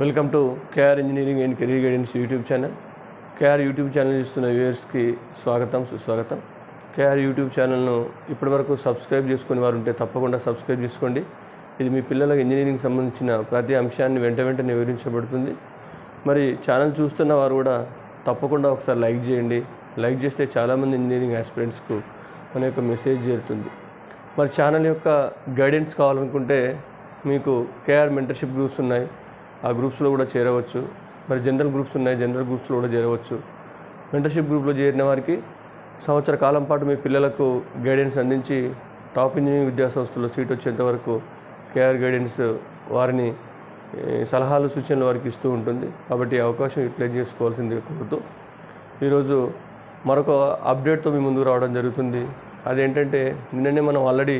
Welcome to KR engineering and career guidance YouTube channel. KR YouTube channel ఇస్తున్న వ్యూయర్స్కి స్వాగతం సుస్వాగతం. కేఆర్ యూట్యూబ్ ఛానల్ను ఇప్పటివరకు సబ్స్క్రైబ్ చేసుకుని వారు ఉంటే తప్పకుండా సబ్స్క్రైబ్ చేసుకోండి. ఇది మీ పిల్లలకు ఇంజనీరింగ్ సంబంధించిన ప్రతి అంశాన్ని వెంట వెంటనే వివరించబడుతుంది. మరి ఛానల్ చూస్తున్న వారు కూడా తప్పకుండా ఒకసారి లైక్ చేయండి. లైక్ చేస్తే చాలామంది ఇంజనీరింగ్ ఆస్పిరెంట్స్కు మన యొక్క మెసేజ్ చేరుతుంది. మరి ఛానల్ యొక్క గైడెన్స్ కావాలనుకుంటే మీకు కేఆర్ మెంటర్షిప్ గ్రూప్స్ ఉన్నాయి. ఆ గ్రూప్స్లో కూడా చేరవచ్చు. మరి జనరల్ గ్రూప్స్ ఉన్నాయి జనరల్ గ్రూప్స్లో కూడా చేరవచ్చు. మెంటర్షిప్ గ్రూప్లో చేరిన వారికి సంవత్సర కాలం పాటు మీ పిల్లలకు గైడెన్స్ అందించి టాప్ ఇంజనీరింగ్ విద్యా సంస్థలో సీట్ వచ్చేంత వరకు కేఆర్ గైడెన్స్ వారిని సలహాలు సూచనలు వారికి ఇస్తూ ఉంటుంది. కాబట్టి అవకాశం యూటిలైజ్ చేసుకోవాల్సిందిగా కోరుతూ ఈరోజు మరొక అప్డేట్తో మీ ముందుకు రావడం జరుగుతుంది. అదేంటంటే నిన్ననే మనం already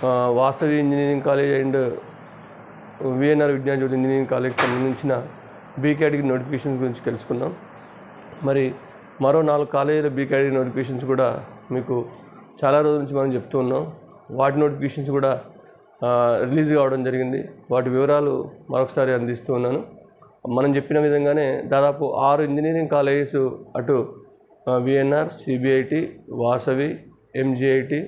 వాస్తవి Vasavi engineering college and VNR Vignana Jyothi engineering కాలేజ్కి సంబంధించిన బీ కేటగిరీ గురించి తెలుసుకున్నాం మరి మరో నాలుగు కాలేజీల బీ కేటగిరీ నోటిఫికేషన్స్ కూడా మీకు చాలా రోజుల నుంచి మనం చెప్తూ ఉన్నాం. వాటి నోటిఫికేషన్స్ కూడా రిలీజ్ కావడం జరిగింది. వాటి వివరాలు మరొకసారి అందిస్తూ ఉన్నాను. మనం చెప్పిన విధంగానే దాదాపు ఆరు ఇంజనీరింగ్ కాలేజెస్ అటు VNR CBIT Vasavi MGIT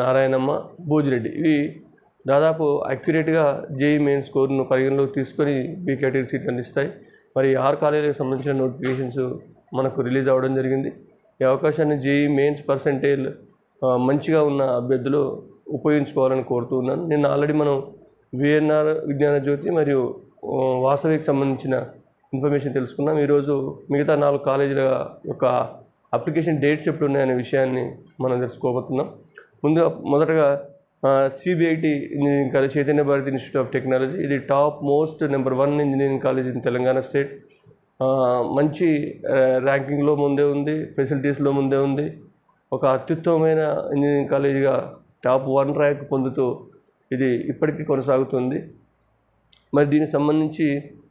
Narayanamma Bhojireddy. ఇవి దాదాపు అక్యురేట్గా జేఈ మెయిన్ స్కోర్ను పరిగణలోకి తీసుకొని బీ కేటగిరీ సీట్లు అందిస్తాయి. మరి ఆరు కాలేజీలకు సంబంధించిన నోటిఫికేషన్స్ మనకు రిలీజ్ అవ్వడం జరిగింది. ఈ అవకాశాన్ని జేఈ మెయిన్స్ పర్సంటేజ్ మంచిగా ఉన్న అభ్యర్థులు ఉపయోగించుకోవాలని కోరుతూ ఉన్నాను. నిన్న ఆల్రెడీ మనం విఎన్ఆర్ విజ్ఞాన జ్యోతి మరియు వాసవికి సంబంధించిన ఇన్ఫర్మేషన్ తెలుసుకున్నాం. ఈరోజు మిగతా నాలుగు కాలేజీల యొక్క అప్లికేషన్ డేట్స్ ఎప్పుడు ఉన్నాయనే విషయాన్ని మనం తెలుసుకోబోతున్నాం. ముందుగా మొదటగా CBIT engineering college Chaitanya Bharathi institute of technology ఇది top most number one engineering college in Telangana state. మంచి ర్యాంకింగ్లో ముందే ఉంది ఫెసిలిటీస్లో ముందే ఉంది. ఒక అత్యుత్తమమైన ఇంజనీరింగ్ కాలేజీగా టాప్ వన్ ర్యాంక్ పొందుతూ ఇది ఇప్పటికీ కొనసాగుతుంది. మరి దీనికి సంబంధించి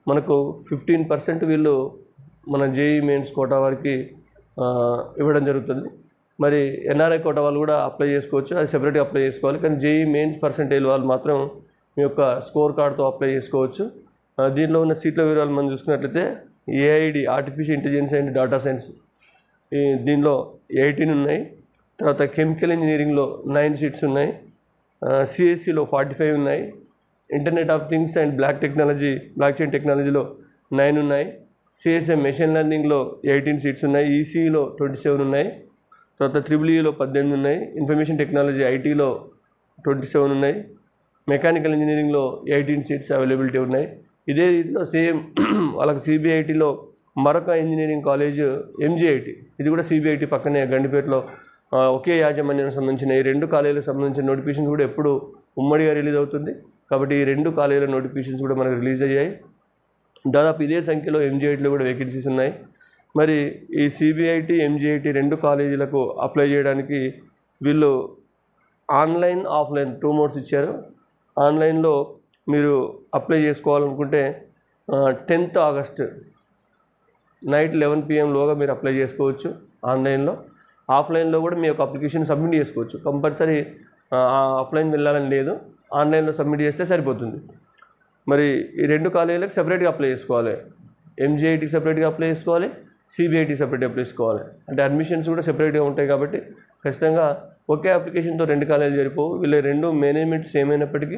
మనకు ఫిఫ్టీన్ పర్సెంట్ వీళ్ళు మన జేఈ మెయిన్స్ కోటా వారికి ఇవ్వడం జరుగుతుంది. మరి ఎన్ఆర్ఐ కోట వాళ్ళు కూడా అప్లై చేసుకోవచ్చు. అది సెపరేట్గా అప్లై చేసుకోవాలి. కానీ జేఈ మెయిన్స్ పర్సెంటేజ్ వాళ్ళు మాత్రం మీ యొక్క స్కోర్ కార్డ్తో అప్లై చేసుకోవచ్చు. దీనిలో ఉన్న సీట్ల వివరాలు మనం చూసుకున్నట్లయితే AID artificial intelligence and data science ఈ దీనిలో ఎయిటీన్ ఉన్నాయి. తర్వాత కెమికల్ ఇంజనీరింగ్లో నైన్ సీట్స్ ఉన్నాయి. సిఎస్సిలో ఫార్టీ ఫైవ్ ఉన్నాయి. Internet of things and block technology block chain టెక్నాలజీలో నైన్ ఉన్నాయి. సిఎస్ఎం మెషిన్ లెర్నింగ్లో ఎయిటీన్ సీట్స్ ఉన్నాయి. ఈసీఈలో ట్వంటీ సెవెన్ ఉన్నాయి. తర్వాత త్రిబులిలో పద్దెనిమిది ఉన్నాయి. ఇన్ఫర్మేషన్ టెక్నాలజీ ఐటీలో ట్వంటీ సెవెన్ ఉన్నాయి. మెకానికల్ ఇంజనీరింగ్లో ఎయిటీన్ సీట్స్ అవైలబిలిటీ ఉన్నాయి. ఇదే రీతిలో సేమ్ వాళ్ళకి సిబిఐటిలో మరొక ఇంజనీరింగ్ కాలేజ్ ఎంజీఐటి. ఇది కూడా సిబిఐటి పక్కనే గండిపేటలో ఒకే యాజమాన్యానికి సంబంధించిన ఈ రెండు కాలేజీలకు సంబంధించిన నోటిఫికేషన్స్ కూడా ఎప్పుడు ఉమ్మడిగా రిలీజ్ అవుతుంది. కాబట్టి ఈ రెండు కాలేజీల నోటిఫికేషన్స్ కూడా మనకు రిలీజ్ అయ్యాయి. దాదాపు ఇదే సంఖ్యలో ఎంజీఐటీలో కూడా వేకెన్సీస్ ఉన్నాయి. మరి ఈ సిబిఐటి ఎంజిఐటి రెండు కాలేజీలకు అప్లై చేయడానికి వీళ్ళు ఆన్లైన్ ఆఫ్లైన్ టూ మోడ్స్ ఇచ్చారు. ఆన్లైన్లో మీరు అప్లై చేసుకోవాలనుకుంటే టెన్త్ ఆగస్ట్ నైట్ లెవెన్ పిఎంలోగా మీరు అప్లై చేసుకోవచ్చు ఆన్లైన్లో. ఆఫ్లైన్లో కూడా మీ యొక్క అప్లికేషన్ సబ్మిట్ చేసుకోవచ్చు. కంపల్సరీ ఆఫ్లైన్ వెళ్ళాలని లేదు. ఆన్లైన్లో సబ్మిట్ చేస్తే సరిపోతుంది. మరి ఈ రెండు కాలేజీలకు సెపరేట్గా అప్లై చేసుకోవాలి. ఎంజీఐటీకి సెపరేట్గా అప్లై చేసుకోవాలి. సిబిఐటి సెపరేట్ అప్లై చేసుకోవాలి అంటే అడ్మిషన్స్ కూడా సెపరేట్గా ఉంటాయి కాబట్టి ఖచ్చితంగా ఒకే అప్లికేషన్తో రెండు కాలేజీలు జరిపోవు వీళ్ళ రెండు మేనేజ్మెంట్ సేమ్ అయినప్పటికీ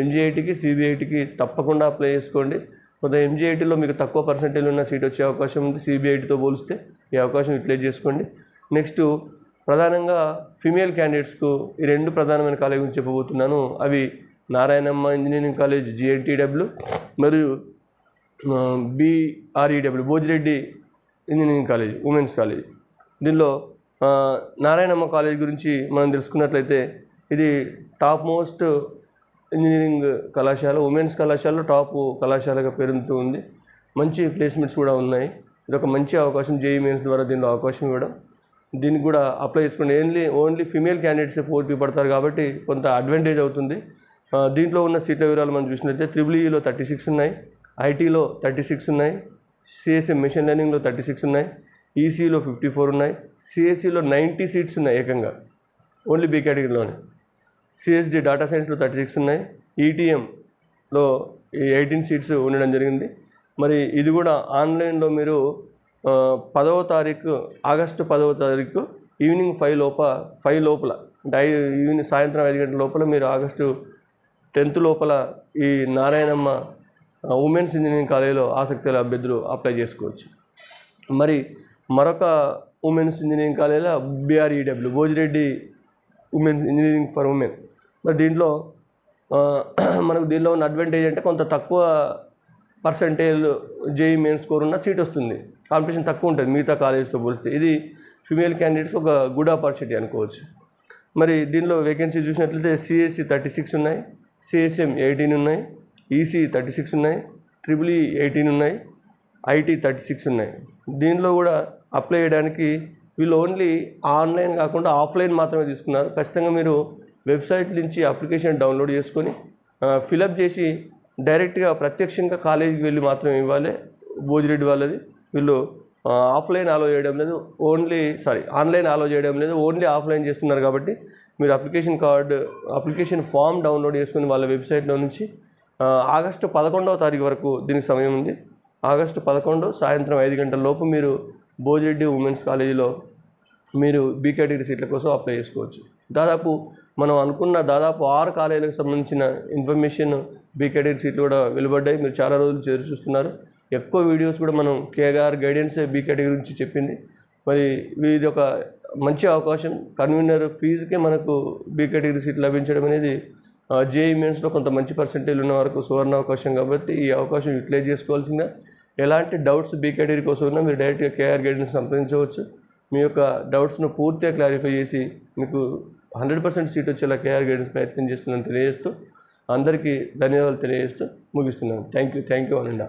ఎంజీఐటీకి తప్పకుండా అప్లై చేసుకోండి. కొంత ఎంజీఐటీలో మీకు తక్కువ పర్సంటేజ్ ఉన్న సీట్ వచ్చే అవకాశం ఉంది. సిబిఐటీతో పోలిస్తే ఈ అవకాశం యూటిలైజ్ చేసుకోండి. నెక్స్ట్ ప్రధానంగా ఫీమేల్ క్యాండిడేట్స్కు ఈ రెండు ప్రధానమైన కాలేజ్ గురించి చెప్పబోతున్నాను. అవి నారాయణమ్మ ఇంజనీరింగ్ కాలేజ్ జిఎన్టీడబ్ల్యూ మరియు BREW Bhojireddy engineering college women's college. దీనిలో నారాయణమ్మ కాలేజ్ గురించి మనం తెలుసుకున్నట్లయితే ఇది టాప్ మోస్ట్ ఇంజనీరింగ్ కళాశాల ఉమెన్స్ కళాశాలలో టాప్ కళాశాలగా పేరుతో ఉంది. మంచి ప్లేస్మెంట్స్ కూడా ఉన్నాయి. ఇది ఒక మంచి అవకాశం జేఈ మెయిన్స్ ద్వారా దీనిలో అవకాశం ఇవ్వడం. దీనికి కూడా అప్లై చేసుకోండి. ఓన్లీ ఓన్లీ ఫీమేల్ క్యాండిడేట్స్ పోటీ పడతారు కాబట్టి కొంత అడ్వాంటేజ్ అవుతుంది. దీంట్లో ఉన్న సీట్ల వివరాలు మనం చూసినట్లయితే త్రిబుల్ ఈలో థర్టీ సిక్స్ ఉన్నాయి. ఐటీలో థర్టీ సిక్స్ ఉన్నాయి. సిఎస్ఎం మిషన్ లెర్నింగ్లో థర్టీ సిక్స్ ఉన్నాయి ఈసీలో ఫిఫ్టీ ఫోర్ ఉన్నాయి సిఎస్సిలో నైంటీ సీట్స్ ఉన్నాయి ఏకంగా ఓన్లీ బీ కేటగిరీలోనే సిఎస్డి డేటా సైన్స్లో థర్టీ సిక్స్ ఉన్నాయి ఈటీఎంలో ఎయిటీన్ సీట్స్ ఉండడం జరిగింది. మరి ఇది కూడా ఆన్లైన్లో మీరు పదవ తారీఖు ఆగస్టు పదవ తారీఖు ఈవినింగ్ ఫైవ్ లోప ఫైవ్ లోపల అంటే ఐదు ఈవినింగ్ సాయంత్రం ఐదు గంటల లోపల మీరు ఆగస్టు టెన్త్ లోపల ఈ నారాయణమ్మ ఉమెన్స్ ఇంజనీరింగ్ కాలేజీలో ఆసక్తి గల అభ్యర్థులు అప్లై చేసుకోవచ్చు. మరి మరొక ఉమెన్స్ ఇంజనీరింగ్ కాలేజీలో BREW Bhojireddy women's engineering for women. మరి దీంట్లో మనకు దీనిలో ఉన్న అడ్వాంటేజ్ అంటే కొంత తక్కువ పర్సంటేజ్ జేఈ మెయిన్ స్కోర్ ఉన్న సీట్ వస్తుంది. కాంపిటీషన్ తక్కువ ఉంటుంది మిగతా కాలేజెస్తో పోలిస్తే. ఇది ఫిమేల్ క్యాండిడేట్స్ ఒక గుడ్ ఆపర్చునిటీ అనుకోవచ్చు. మరి దీనిలో వేకెన్సీ చూసినట్లయితే సిఎస్సి థర్టీ సిక్స్ ఉన్నాయి సిఎస్ఎం ఎయిటీన్ ఉన్నాయి ఈసీ థర్టీ సిక్స్ ఉన్నాయి ట్రిపుల్ ఈ ఎయిటీన్ ఉన్నాయి ఐటీ థర్టీ సిక్స్ ఉన్నాయి. దీనిలో కూడా అప్లై చేయడానికి వీళ్ళు ఓన్లీ ఆన్లైన్ కాకుండా ఆఫ్లైన్ మాత్రమే తీసుకున్నారు. ఖచ్చితంగా మీరు వెబ్సైట్ నుంచి అప్లికేషన్ డౌన్లోడ్ చేసుకొని ఫిలప్ చేసి డైరెక్ట్గా ప్రత్యక్షంగా కాలేజీకి వెళ్ళి మాత్రమే ఇవ్వాలి. భోజిరెడ్డి వాళ్ళది. వీళ్ళు ఆఫ్లైన్ ఆలో చేయడం లేదు. ఓన్లీ సారీ ఆన్లైన్ ఆలో చేయడం లేదు. ఓన్లీ ఆఫ్లైన్ చేస్తున్నారు కాబట్టి మీరు application card application form download చేసుకుని వాళ్ళ వెబ్సైట్లో నుంచి ఆగస్టు పదకొండవ తారీఖు వరకు దీనికి సమయం ఉంది. ఆగస్టు పదకొండు సాయంత్రం ఐదు గంటల లోపు మీరు భోజిరెడ్డి ఉమెన్స్ కాలేజీలో మీరు బీ కేటగిరీ సీట్ల కోసం అప్లై చేసుకోవచ్చు. దాదాపు మనం అనుకున్న దాదాపు ఆరు కాలేజీలకు సంబంధించిన ఇన్ఫర్మేషన్ బీ కేటగిరీ సీట్లు కూడా వెలువడ్డాయి. మీరు చాలా రోజులు చేరు చూస్తున్నారు. ఎక్కువ వీడియోస్ కూడా మనం కేఆర్ గైడెన్స్ బీ కేటగిరీ గురించి చెప్పింది. మరి ఇది ఒక మంచి అవకాశం. కన్వీనర్ ఫీజుకే మనకు బీ కేటగిరీ సీట్ లభించడం అనేది జేఈ మెయిన్స్లో కొంత మంచి పర్సెంటేజ్ ఉన్న వరకు సువర్ణ అవకాశం కాబట్టి ఈ అవకాశం యూటిలైజ్ చేసుకోవాల్సిందే. ఎలాంటి డౌట్స్ బీ కేటగిరీ కోసం ఉన్నా మీరు డైరెక్ట్గా కేఆర్ గైడ్ని సంప్రదించవచ్చు. మీ యొక్క డౌట్స్ను పూర్తిగా క్లారిఫై చేసి మీకు హండ్రెడ్ పర్సెంట్ సీట్ వచ్చేలా కేఆర్ గైడెన్స్ ప్రయత్నం చేస్తుందని తెలియజేస్తూ అందరికీ ధన్యవాదాలు తెలియజేస్తూ ముగిస్తున్నాను. Thank you thank you అనండా.